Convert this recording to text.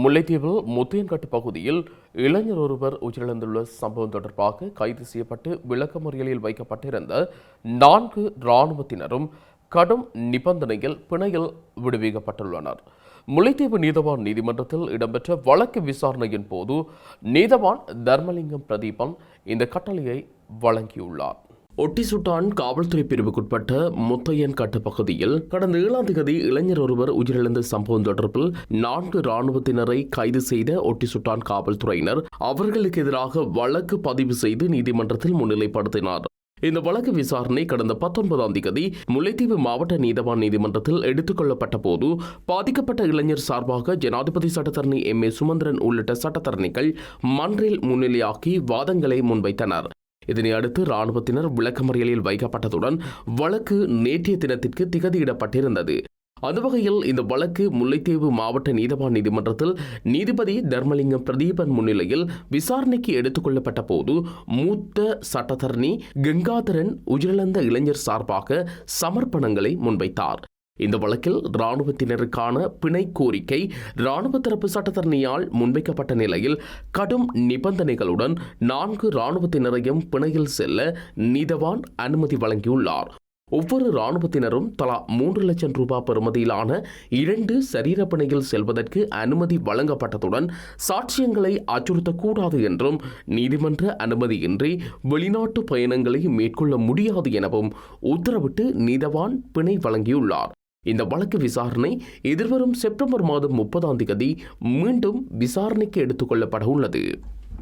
முல்லைத்தீவு முத்தையன்கட்டு பகுதியில் இளைஞர் ஒருவர் உயிரிழந்துள்ள சம்பவம் தொடர்பாக கைது செய்யப்பட்டு விளக்கமறியலில் வைக்கப்பட்டிருந்த நான்கு இராணுவத்தினரும் கடும் நிபந்தனையில் பிணையில் விடுவிக்கப்பட்டுள்ளனர். முல்லைத்தீவு நீதவான் நீதிமன்றத்தில் இடம்பெற்ற வழக்கு விசாரணையின் போது நீதவான் தர்மலிங்கம் பிரதீபன் இந்த கட்டளையை வழங்கியுள்ளார். ஒட்டிசுட்டான் காவல்துறை பிரிவுக்குட்பட்ட முத்தையன் கட்டு பகுதியில் கடந்த ஏழாம் தேதி இளைஞர் ஒருவர் உயிரிழந்த சம்பவம் தொடர்பில் நான்கு இராணுவத்தினரை கைது செய்த ஒட்டிசுட்டான் காவல்துறையினர் அவர்களுக்கு எதிராக வழக்கு பதிவு செய்து நீதிமன்றத்தில் முன்னிலைப்படுத்தினார். இந்த வழக்கு விசாரணை கடந்த பத்தொன்பதாம் தேதி முல்லைத்தீவு மாவட்ட நீதவான் நீதிமன்றத்தில் எடுத்துக் கொள்ளப்பட்ட போது பாதிக்கப்பட்ட இளைஞர் சார்பாக ஜனாதிபதி சட்டத்தரணி எம் ஏ சுமந்திரன் உள்ளிட்ட சட்டத்தரணிகள் மன்றில் முன்னிலையாக்கி வாதங்களை முன்வைத்தனர். இதனை அடுத்து ராணுவத்தினர் விளக்கமறியலில் வைக்கப்பட்டதுடன் வழக்கு நேற்றைய தினத்திற்கு திகதியிடப்பட்டிருந்தது. அந்த வகையில் இந்த வழக்கு முல்லைத்தீவு மாவட்ட நீதவான் நீதிமன்றத்தில் நீதிபதி தர்மலிங்கம் பிரதீபன் முன்னிலையில் விசாரணைக்கு எடுத்துக்கொள்ளப்பட்ட போது மூத்த சட்டத்தரணி கங்காதரன் உயிரிழந்த இளைஞர் சார்பாக சமர்ப்பணங்களை முன்வைத்தார். இந்த வழக்கில் இராணுவத்தினருக்கான பிணை கோரிக்கை இராணுவ தரப்பு சட்டத்தரணியால் முன்வைக்கப்பட்ட நிலையில் கடும் நிபந்தனைகளுடன் நான்கு இராணுவத்தினரையும் பிணையில் செல்ல நீதவான் அனுமதி வழங்கியுள்ளார். ஒவ்வொரு இராணுவத்தினரும் தலா மூன்று லட்சம் ரூபாய் பெறுமதியிலான இரண்டு சரீர பிணையில் செல்வதற்கு அனுமதி வழங்கப்பட்டதுடன் சாட்சியங்களை அச்சுறுத்தக்கூடாது என்றும் நீதிமன்ற அனுமதியின்றி வெளிநாட்டு பயணங்களை மேற்கொள்ள முடியாது எனவும் உத்தரவிட்டு நீதவான் பிணை வழங்கியுள்ளார். இந்த வழக்கு விசாரணை எதிர்வரும் செப்டம்பர் மாதம் முப்பதாம் தேதி மீண்டும் விசாரணைக்கு எடுத்துக்கொள்ளப்பட உள்ளது.